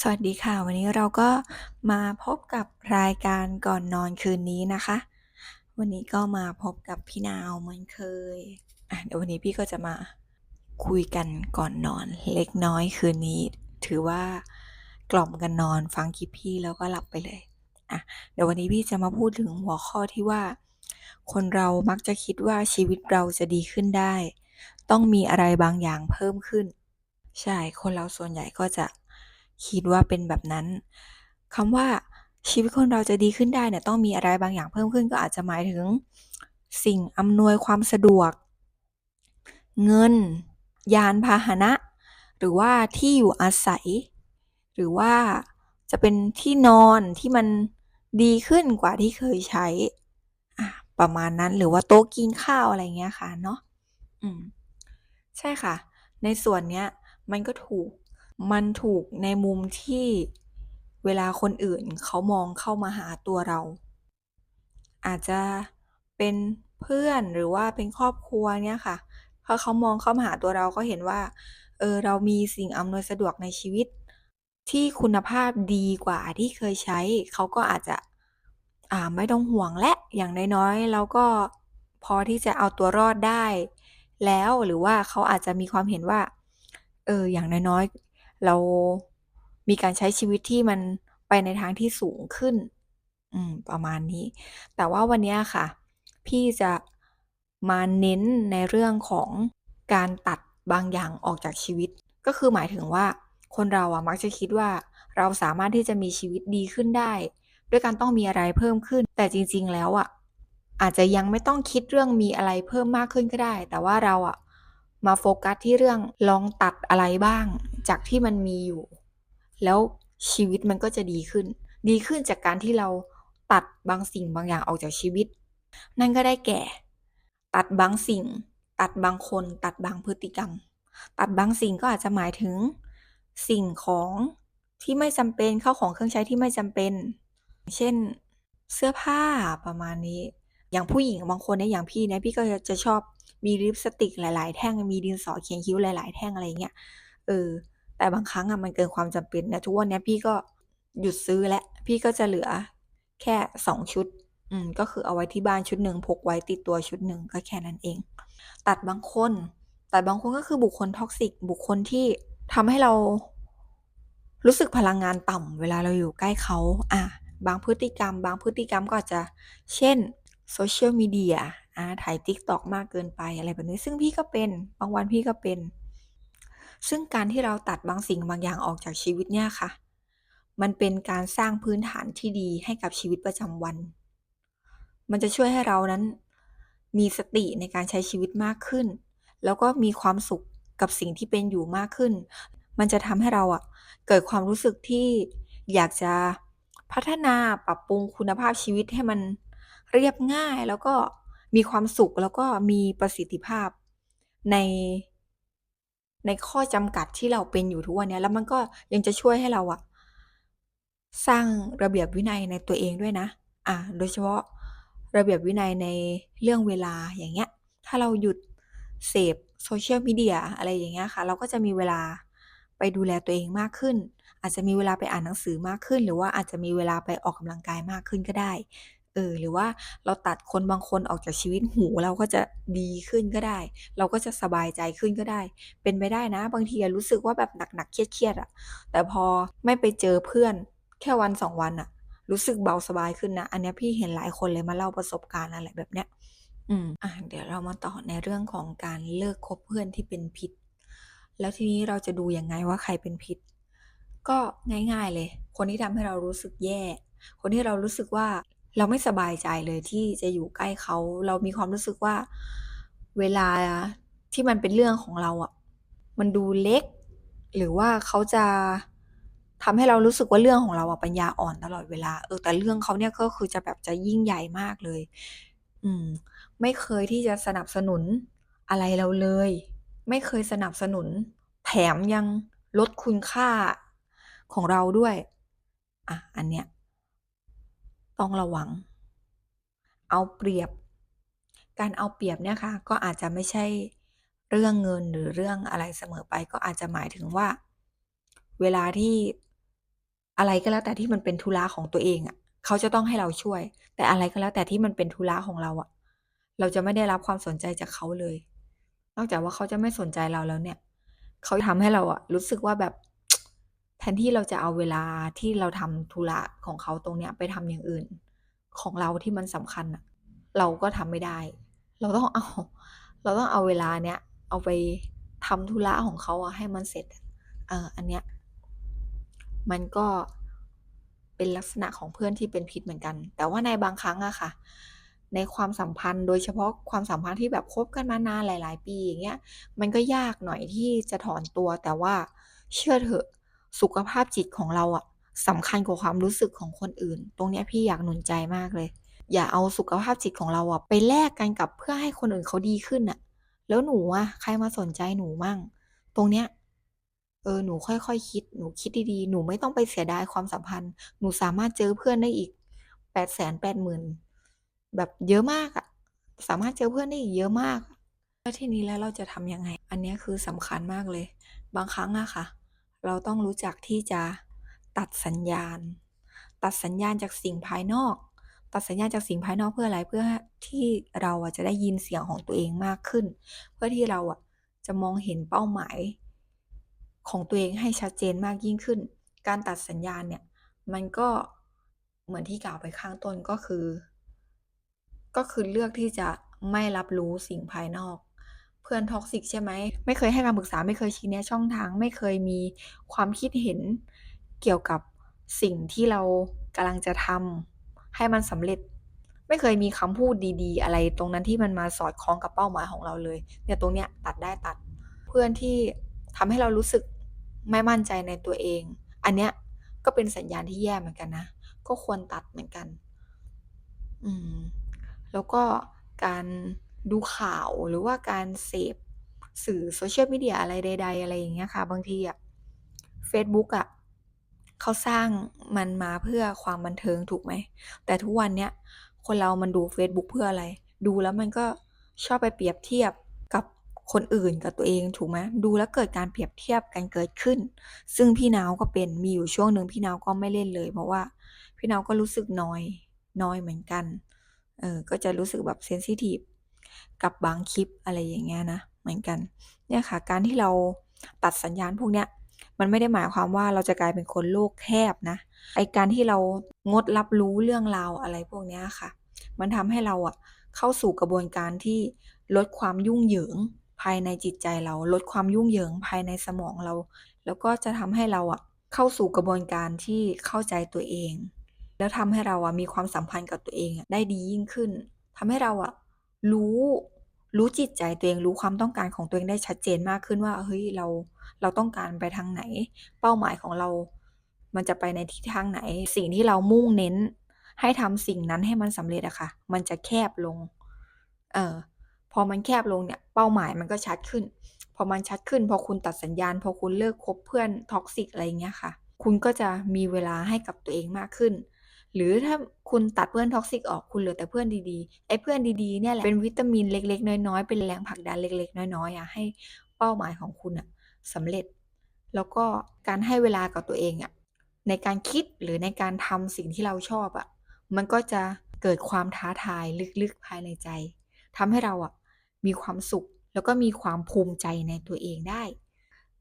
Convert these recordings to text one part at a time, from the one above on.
สวัสดีค่ะ วันนี้เราก็มาพบกับรายการก่อนนอนคืนนี้นะคะ วันนี้ก็มาพบกับพี่นาวเหมือนเคยอะเดี๋ยววันนี้พี่ก็จะมาคุยกันก่อนนอนเล็กน้อยคืนนี้ ถือว่ากล่อมกันนอนฟังคลิปพี่แล้วก็หลับไปเลยอะเดี๋ยววันนี้พี่จะมาพูดถึงหัวข้อที่ว่า คนเรามักจะคิดว่าชีวิตเราจะดีขึ้นได้ ต้องมีอะไรบางอย่างเพิ่มขึ้น ใช่คนเราส่วนใหญ่ก็จะ คิดว่าเป็นแบบนั้นคำว่าชีวิตคนเราจะดีขึ้นได้เนี่ยต้องมีอะไรบางอย่างเพิ่มขึ้นก็อาจจะหมายถึง สิ่งอำนวยความสะดวก เงิน ยานพาหนะ หรือว่าที่อยู่อาศัย หรือว่าจะเป็นที่นอนที่มันดีขึ้นกว่าที่เคยใช้อะประมาณนั้นหรือว่าโต๊ะกินข้าวอะไรเงี้ยค่ะเนาะอืมใช่ค่ะ ในส่วนเนี้ยมันก็ถูก มันถูกในมุมที่เวลาคนอื่นเขามองเข้ามาหาตัวเรา อาจจะเป็นเพื่อนหรือว่าเป็นครอบครัวเนี่ยค่ะพอเขามองเข้ามาหาตัวเราก็เห็นว่า เออ เรามีสิ่งอำนวยสะดวกในชีวิต ที่คุณภาพดีกว่าที่เคยใช้ เขาก็อาจจะอ่าไม่ต้องห่วงแล้วอย่างน้อยๆเราก็พอที่จะเอาตัวรอดได้ แล้วหรือว่าเขาอาจจะมีความเห็นว่า เออ อย่างน้อย เรามีการใช้ชีวิตที่มันไปในทางที่สูงขึ้น อืม ประมาณนี้ แต่ว่าวันนี้ค่ะ พี่จะมาเน้นในเรื่องของการตัดบางอย่างออกจากชีวิต ก็คือหมายถึงว่าคนเราอะมักจะคิดว่าเราสามารถที่จะมีชีวิตดีขึ้นได้ ด้วยการต้องมีอะไรเพิ่มขึ้น แต่จริง ๆ แล้วอะอาจจะยังไม่ต้องคิดเรื่องมีอะไรเพิ่มมากขึ้นก็ได้ แต่ว่าเราอะ มาโฟกัสที่เรื่องลองตัดอะไรบ้าง จากที่มันมีอยู่ แล้วชีวิตมันก็จะดีขึ้น ดีขึ้นจากการที่เราตัดบางสิ่งบางอย่างออกจากชีวิต นั่นก็ได้แก่ ตัดบางสิ่ง ตัดบางคน ตัดบางพฤติกรรม ตัดบางสิ่งก็อาจจะหมายถึง สิ่งของที่ไม่จำเป็นเข้าของเครื่องใช้ที่ไม่จำเป็น เช่นเสื้อผ้าประมาณนี้ อย่างผู้หญิงบางคนเนี่ยอย่างพี่เนี่ยพี่ก็จะชอบ มีลิปสติกหลาย ๆ แท่งมีดินสอเขียนคิ้วหลาย ๆ แท่งอะไรเงี้ยเออ แต่บางครั้งอะมันเกินความจำเป็นนะทุกวันเนี้ยพี่ก็หยุดซื้อแล้วพี่ก็จะเหลือแค่2ชุด อืมก็คือเอาไว้ที่บ้านชุดหนึ่งพกไว้ติดตัวชุดหนึ่งก็แค่นั้นเอง ตัดบางคนตัดบางคนก็คือบุคคล toxic บุคคลที่ทำให้เรารู้สึกพลังงานต่ำเวลาเราอยู่ใกล้เขาอาบางพฤติกรรม บางพฤติกรรมก็จะ เช่น Social Media อาถ่าย TikTok มากเกินไปอะไรแบบนี้ ซึ่งพี่ก็เป็นบางวันพี่ก็เป็น ซึ่งการที่เราตัดบางสิ่งบางอย่างออกจากชีวิตเนี่ยค่ะ มันเป็นการสร้างพื้นฐานที่ดีให้กับชีวิตประจำวัน มันจะช่วยให้เรานั้นมีสติในการใช้ชีวิตมากขึ้น แล้วก็มีความสุขกับสิ่งที่เป็นอยู่มากขึ้น มันจะทำให้เราอะเกิดความรู้สึกที่อยากจะพัฒนาปรับปรุงคุณภาพชีวิตให้มันเรียบง่ายแล้วก็ มีความสุขแล้วก็มีประสิทธิภาพใน ในข้อจำกัดที่เราเป็นอยู่ทุกวันเนี้ยแล้วมันก็ยังจะช่วยให้เราอะสร้างระเบียบวินัยในตัวเองด้วยนะอาโดยเฉพาะระเบียบวินัยในเรื่องเวลาอย่างเงี้ย ถ้าเราหยุดเสพ Social Media อะไรอย่างเงี้ยค่ะ เราก็จะมีเวลาไปดูแลตัวเองมากขึ้น อาจจะมีเวลาไปอ่านหนังสือมากขึ้น หรือว่าอาจจะมีเวลาไปออกกำลังกายมากขึ้นก็ได้ เออ หรือว่าเราตัดคนบางคนออกจากชีวิต หูเราก็จะดีขึ้นก็ได้ เราก็จะสบายใจขึ้นก็ได้ เป็นไปได้นะ บางทีอะรู้สึกว่าแบบหนัก ๆ เครียด ๆ อะ แต่พอไม่ไปเจอเพื่อนแค่วัน 2 วันน่ะ รู้สึกเบาสบายขึ้นนะ อันเนี้ยพี่เห็นหลายคนเลยมาเล่าประสบการณ์อะไรแบบเนี้ย อืม อ่า เดี๋ยวเรามาต่อในเรื่องของการเลิกคบเพื่อนที่เป็นพิษ แล้วทีนี้เราจะดูยังไงว่าใครเป็นพิษ ก็ง่าย ๆ เลย คนที่ทำให้เรารู้สึกแย่ คนที่เรารู้สึกว่า เราไม่สบายใจเลยที่จะอยู่ใกล้เขา เรามีความรู้สึกว่าเวลาที่มันเป็นเรื่องของเราอะมันดูเล็ก หรือว่าเขาจะทำให้เรารู้สึกว่าเรื่องของเราอะปัญญาอ่อนตลอดเวลา เออ แต่เรื่องเขาเนี่ยก็คือจะแบบจะยิ่งใหญ่มากเลย อืม ไม่เคยที่จะสนับสนุนอะไรเราเลย ไม่เคยสนับสนุน แถมยังลดคุณค่าของเราด้วยอาอันเนี้ย ต้องระวัง เอาเปรียบ การเอาเปรียบเนี่ยค่ะก็อาจจะไม่ใช่เรื่องเงินหรือเรื่องอะไรเสมอไปก็อาจจะหมายถึงว่า เวลาที่อะไรก็แล้วแต่ที่มันเป็นธุระของตัวเองอะเขาจะต้องให้เราช่วย แต่อะไรก็แล้วแต่ที่มันเป็นธุระของเราอะเราจะไม่ได้รับความสนใจจากเขาเลย นอกจากว่าเขาจะไม่สนใจเราแล้วเนี่ย เขาทำให้เราอะรู้สึกว่าแบบ แทนที่เราจะเอาเวลาที่เราทำธุระของเขาตรงเนี้ยไปทำอย่างอื่น ของเราที่มันสำคัญน่ะเราก็ทำไม่ได้ เราต้องเอา เราต้องเอาเวลาเนี้ยเอาไปทำธุระของเขาอะให้มันเสร็จเอออันเนี้ยมันก็เป็นลักษณะของเพื่อนที่เป็นพิษเหมือนกัน แต่ว่าในบางครั้งอะค่ะ ในความสัมพันธ์โดยเฉพาะความสัมพันธ์ที่แบบคบกันมานานหลาย ๆ ปีอย่างเงี้ย มันก็ยากหน่อยที่จะถอนตัว แต่ว่าเชื่อเถอะ สุขภาพจิตของเราอะสำคัญกว่าความรู้สึกของคนอื่น ตรงนี้พี่อยากหนุนใจมากเลย อย่าเอาสุขภาพจิตของเราอะไปแลกกันกับเพื่อให้คนอื่นเขาดีขึ้นน่ะแล้วหนูอะใครมาสนใจหนูมั่ง?ตรงเนี้ยเออหนูค่อยๆคิด หนูคิดดีๆ หนูไม่ต้องไปเสียดายความสัมพันธ์ หนูสามารถเจอเพื่อนได้อีก880,000แปดหมื่นแบบเยอะมากอะสามารถเจอเพื่อนได้อีกเยอะมาก แล้วทีนี้แล้วเราจะทำยังไง?อันนี้คือสำคัญมากเลย บางครั้งอะค่ะ เราต้องรู้จักที่จะตัดสัญญาณ ตัดสัญญาณจากสิ่งภายนอก ตัดสัญญาณจากสิ่งภายนอกเพื่ออะไร?เพื่อที่เราจะได้ยินเสียงของตัวเองมากขึ้น เพื่อที่เราจะมองเห็นเป้าหมาย ของตัวเองให้ชัดเจนมากยิ่งขึ้น การตัดสัญญาณเนี่ยมันก็เหมือนที่กล่าวไปข้างต้นก็คือ ก็คือเลือกที่จะไม่รับรู้สิ่งภายนอก เพื่อน toxic ใช่ไหม?ไม่เคยให้คำปรึกษาไม่เคยชี้แนะช่องทาง ไม่เคยมีความคิดเห็นเกี่ยวกับสิ่งที่เรากำลังจะทำให้มันสำเร็จ ไม่เคยมีคำพูดดี ๆ อะไรตรงนั้นที่มันมาสอดคล้องกับเป้าหมายของเราเลย เนี่ยตรงเนี้ยตัดได้ตัด เพื่อนที่ทำให้เรารู้สึกไม่มั่นใจในตัวเอง อันเนี้ยก็เป็นสัญญาณที่แย่เหมือนกันนะ ก็ควรตัดเหมือนกัน อืม แล้วก็การ ดูข่าวหรือว่าการเสพสื่อ Social Media อะไรใด ๆ อะไรอย่างเงี้ยค่ะ บางทีอะเฟซบุ๊กอะเขาสร้างมันมาเพื่อความบันเทิงถูกไหม?แต่ทุกวันเนี้ยคนเรามันดูเฟซบุ๊กเพื่ออะไร?ดูแล้วมันก็ชอบไปเปรียบเทียบกับคนอื่นกับตัวเองถูกไหม?ดูแล้วเกิดการเปรียบเทียบกันเกิดขึ้น ซึ่งพี่นาวก็เป็นมีอยู่ช่วงหนึ่งพี่นาวก็ไม่เล่นเลย เพราะว่าพี่นาวก็รู้สึกนอยนอยเหมือนกันเออก็จะรู้สึกแบบเซนซิทิฟ กับบางคลิปอะไรอย่างเงี้ยนะเหมือนกันเนี่ยค่ะการที่เราตัดสัญญาณพวกเนี้ยมันไม่ได้หมายความว่าเราจะกลายเป็นคนโลกแคบนะไอการที่เรางดรับรู้เรื่องราวอะไรพวกเนี้ยค่ะ มันทำให้เราอะเข้าสู่กระบวนการที่ลดความยุ่งเหยิงภายในจิตใจเราลดความยุ่งเหยิงภายในสมองเรา แล้วก็จะทำให้เราอะเข้าสู่กระบวนการที่เข้าใจตัวเอง แล้วทำให้เราอะมีความสัมพันธ์กับตัวเองอะได้ดียิ่งขึ้นทำให้เราอะ รู้รู้จิตใจตัวเองรู้ความต้องการของตัวเองได้ชัดเจนมากขึ้นว่า เฮ้ยเราเราต้องการไปทางไหน?เป้าหมายของเรา มันจะไปในทิศทางไหน?สิ่งที่เรามุ่งเน้น ให้ทำสิ่งนั้นให้มันสำเร็จอะค่ะ มันจะแคบลง เออพอมันแคบลงเนี่ย เป้าหมายมันก็ชัดขึ้น พอมันชัดขึ้น พอคุณตัดสัญญาณ พอคุณเลิกคบเพื่อน toxic อะไรเงี้ยค่ะ คุณก็จะมีเวลาให้กับตัวเองมากขึ้น หรือถ้าคุณตัดเพื่อน toxic ออกคุณเหลือแต่เพื่อนดีๆไอ้เพื่อนดีๆเนี่ยแหละเป็นวิตามินเล็ก ๆ น้อยๆ เป็นแรงผลักดันเล็ก ๆ น้อยๆอะให้เป้าหมายของคุณน่ะสำเร็จ แล้วก็การให้เวลากับตัวเองอะในการคิดหรือในการทำสิ่งที่เราชอบอะมันก็จะเกิดความท้าทายลึกๆภายในใจทำให้เราอะมีความสุขแล้วก็มีความภูมิใจในตัวเองได้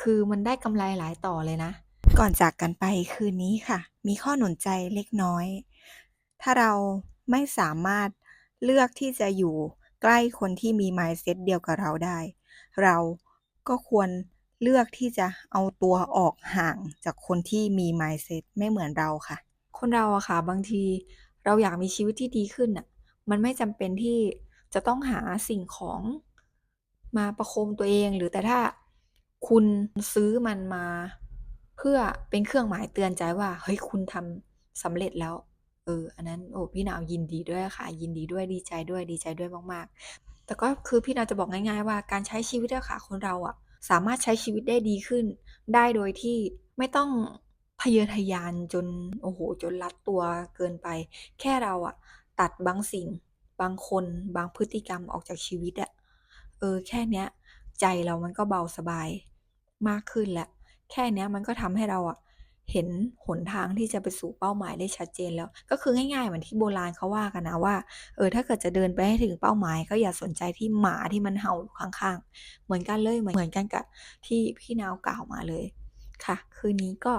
คือมันได้กำไรหลายต่อเลยนะ ก่อนจากกันไปคืนนี้ค่ะ มีข้อหนุนใจเล็กน้อย ถ้าเราไม่สามารถเลือกที่จะอยู่ใกล้คนที่มี mindset เดียวกับเราได้ เราก็ควรเลือกที่จะเอาตัวออกห่างจากคนที่มี mindset ไม่เหมือนเราค่ะ คนเราอะค่ะ บางทีเราอยากมีชีวิตที่ดีขึ้นน่ะมันไม่จำเป็นที่จะต้องหาสิ่งของมาประโคมตัวเอง หรือแต่ถ้าคุณซื้อมันมา พื่อเป็นเครื่องหมายเตือนใจว่า เฮ้ยคุณทำสำเร็จแล้ว เออ อันนั้นโอ้พี่นาวยินดีด้วยค่ะ ยินดีด้วยดีใจด้วยดีใจด้วยมากๆ แต่ก็คือพี่นาวจะบอกง่าย ๆ ว่าการใช้ชีวิตอะค่ะคนเราอะสามารถใช้ชีวิตได้ดีขึ้น ได้โดยที่ไม่ต้องทะเยอทะยานจนโอ้โฮจนรัดตัวเกินไป แค่เราอะตัดบางสิ่ง บางคนบางพฤติกรรมออกจากชีวิตอะเออแค่เนี้ย ใจเรามันก็เบาสบายมากขึ้นแล้ว แค่เนี้ยมันก็ทำให้เราอะเห็นหนทางที่จะไปสู่เป้าหมายได้ชัดเจนแล้ว ก็คือง่ายๆเหมือนที่โบราณเขาว่ากันนะว่าเออถ้าเกิดจะเดินไปให้ถึงเป้าหมาย ก็อย่าสนใจที่หมาที่มันเห่าอยู่ข้างๆ เหมือนกันเลยเหมือนกันกับที่พี่นาวกล่าวมาเลยค่ะ คืนนี้ก็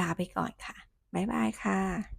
ลาไปก่อนค่ะบ๊ายบายค่ะ